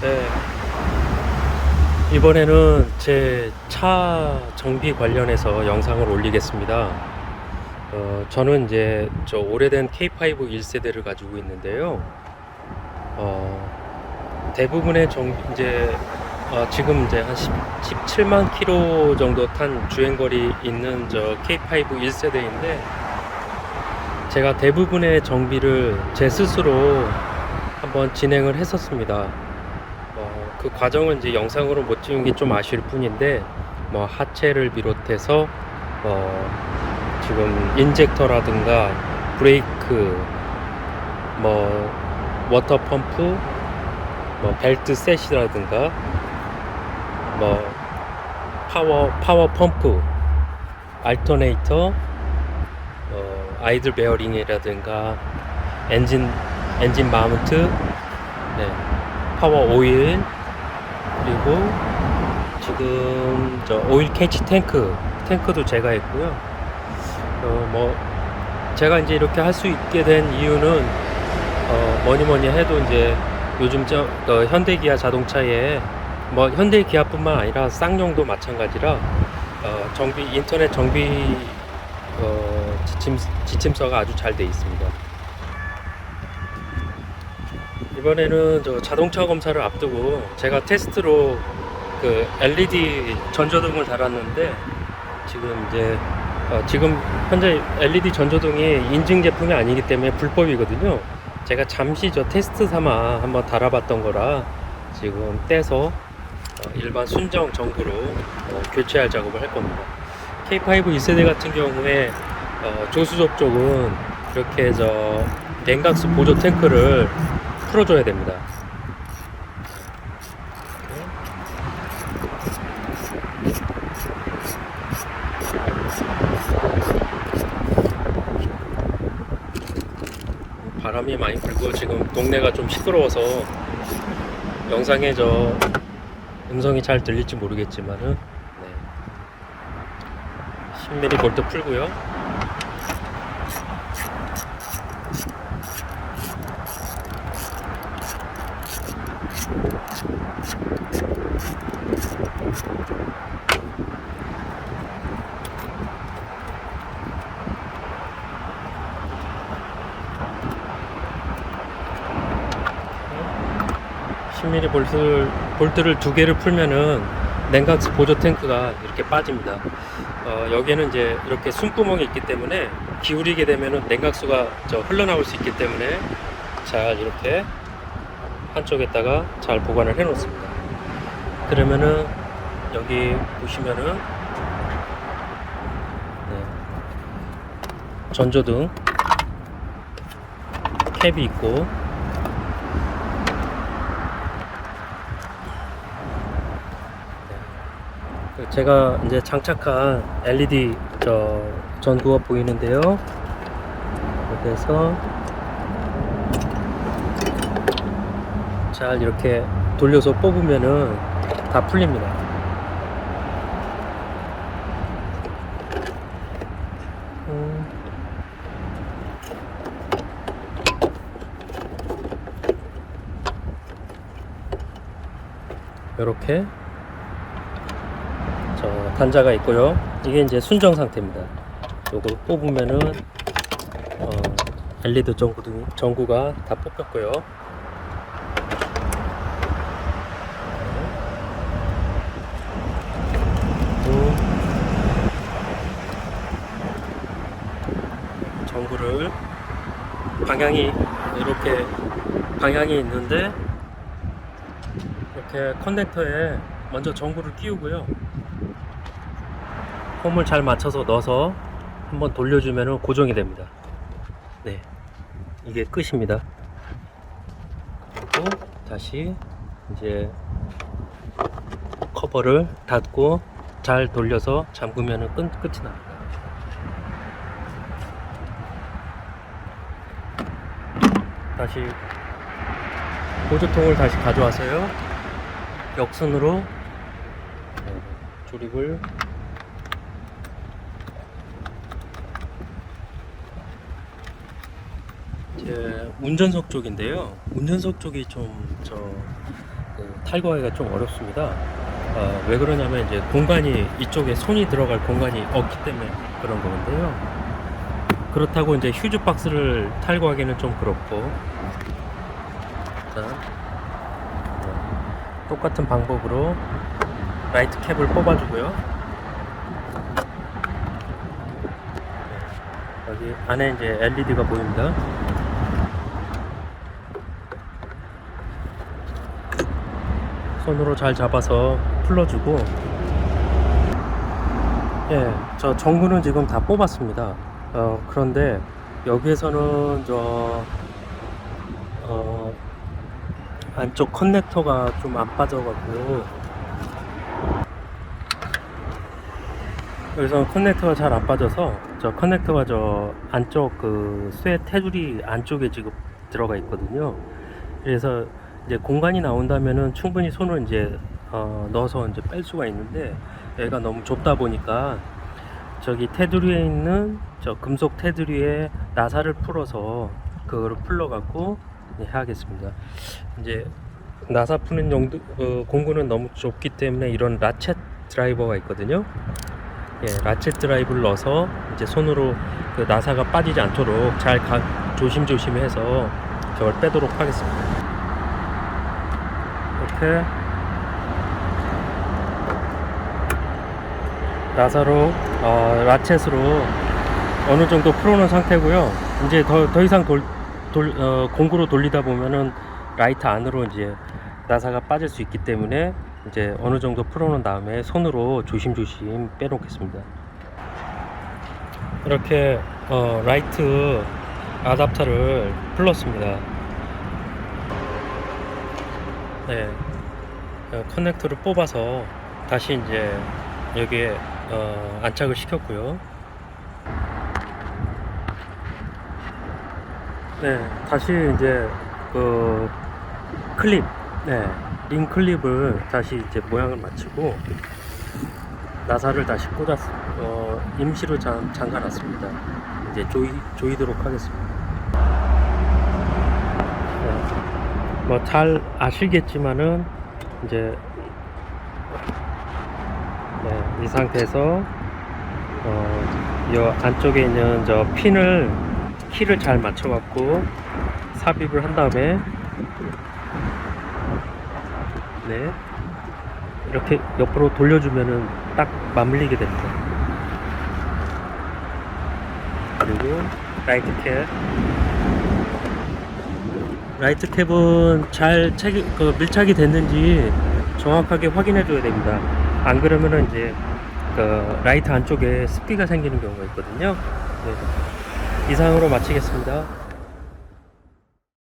네. 이번에는 제 차 정비 관련해서 영상을 올리겠습니다. 어, 저는 이제 저 오래된 K5 1세대를 가지고 있는데요. 어, 대부분의 정 이제 어, 지금 이제 한 10, 17만 킬로 정도 탄 주행거리 있는 저 K5 1세대인데 제가 대부분의 정비를 제 스스로 한번 진행을 했었습니다. 어, 그 과정은 이제 영상으로 못 찍은 게 좀 아쉬울 뿐인데 뭐 하체를 비롯해서 어, 지금 인젝터라든가 브레이크 뭐 워터 펌프 뭐 벨트 셋이라든가 뭐 파워 파워 펌프 알터네이터 어, 아이들 베어링이라든가 엔진 엔진 마운트 네, 파워 오일 그리고 지금 저 오일 캐치 탱크 탱크도 제가 했고요. 어, 뭐 제가 이제 이렇게 할 수 있게 된 이유는 어, 뭐니 뭐니 해도 이제 요즘 저 어, 현대기아 자동차에 뭐 현대기아뿐만 아니라 쌍용도 마찬가지라 어, 정비 인터넷 정비 어, 지침 지침서가 아주 잘 돼 있습니다. 이번에는 저 자동차 검사를 앞두고 제가 테스트로 그 LED 전조등을 달았는데 지금 이제 어, 지금 현재 LED 전조등이 인증 제품이 아니기 때문에 불법이거든요. 제가 잠시 저 테스트 삼아 한번 달아봤던 거라 지금 떼서 어, 일반 순정 전구로 어, 교체할 작업을 할 겁니다. K5 1세대 같은 경우에 어, 조수석 쪽은 이렇게 저 냉각수 보조 탱크를 풀어줘야 됩니다. 바람이 많이 불고 지금 동네가 좀 시끄러워서 영상에 저 음성이 잘 들릴지 모르겠지만은 네. 10mm 볼트 풀고요. 십 m m 볼트를, 볼트를 두 개를 풀면은 냉각수 보조 탱크가 이렇게 빠집니다. 어, 여기에는 이제 이렇게 숨구멍이 있기 때문에 기울이게 되면은 냉각수가 저 흘러나올 수 있기 때문에 잘 이렇게 한쪽에다가 잘 보관을 해 놓습니다. 그러면은 여기 보시면은 네. 전조등 캡이 있고 그 제가 이제 장착한 LED 저 전구가 보이는데요. 여기서 잘 이렇게 돌려서 뽑으면은 다 풀립니다. 음. 이렇게 저 단자가 있고요. 이게 이제 순정 상태입니다. 요걸 뽑으면은 어, LED 전구 등 전구가 다 뽑혔고요. 또 전구를 방향이 이렇게 방향이 있는데 이렇게 커넥터에 먼저 전구를 끼우고요. 홈을 잘 맞춰서 넣어서 한번 돌려주면 고정이 됩니다. 네, 이게 끝입니다. 그리고 다시 이제 커버를 닫고 잘 돌려서 잠그면 끝, 끝이 납니다. 다시 보조통을 다시 가져와서요. 역순으로 어, 조립을 제 운전석 쪽인데요. 운전석 쪽이 좀저 그 탈거하기가 좀 어렵습니다. 어, 왜 그러냐면 이제 공간이 이쪽에 손이 들어갈 공간이 없기 때문에 그런 건데요. 그렇다고 이제 휴즈 박스를 탈거하기는 좀 그렇고. 자, 네, 똑같은 방법으로 라이트 캡을 뽑아주고요. 네, 여기 안에 이제 LED가 보입니다. 손으로 잘 잡아서 풀러주고 예, 저 전구는 지금 다 뽑았습니다. 어, 그런데 여기에서는 저 어, 안쪽 커넥터가 좀 안 빠져가지고 여기서 커넥터가 잘 안 빠져서 저 커넥터가 저 안쪽 그 쇠 테두리 안쪽에 지금 들어가 있거든요. 그래서 이제 공간이 나온다면은 충분히 손을 이제 어, 넣어서 이제 뺄 수가 있는데 여기가 너무 좁다 보니까 저기 테두리에 있는 저 금속 테두리에 나사를 풀어서 그거를 풀러 갖고 해야겠습니다. 이제 나사 푸는 용도 어, 공구는 너무 좁기 때문에 이런 라쳇 드라이버가 있거든요. 예, 라쳇 드라이브를 넣어서 이제 손으로 그 나사가 빠지지 않도록 잘 가, 조심조심해서 저걸 빼도록 하겠습니다. 이렇게 나사로 어, 라쳇으로 어느 정도 풀어놓은 상태고요. 이제 더, 더 이상 돌, 돌, 어, 공구로 돌리다 보면은 라이트 안으로 이제 나사가 빠질 수 있기 때문에 이제 어느 정도 풀어놓은 다음에 손으로 조심조심 빼놓겠습니다. 이렇게 어, 라이트 아답터를 풀었습니다. 네, 어, 커넥터를 뽑아서 다시 이제 여기에 어, 안착을 시켰고요. 네, 다시 이제 그 클립, 네, 링 클립을 다시 이제 모양을 맞추고 나사를 다시 꽂았, 어, 임시로 잠, 잠가놨습니다. 이제 조이, 조이도록 하겠습니다. 네, 뭐잘 아시겠지만은 이제 네, 이 상태에서 어, 이 안쪽에 있는 저 핀을 키를 잘 맞춰 갖고 삽입을 한 다음에 네 이렇게 옆으로 돌려주면은 딱 맞물리게 됩니다. 그리고 라이트 캡 라이트 캡은 잘 체계, 그 밀착이 됐는지 정확하게 확인해 줘야 됩니다. 안 그러면은 이제 그 라이트 안쪽에 습기가 생기는 경우가 있거든요. 네. 이상으로 마치겠습니다.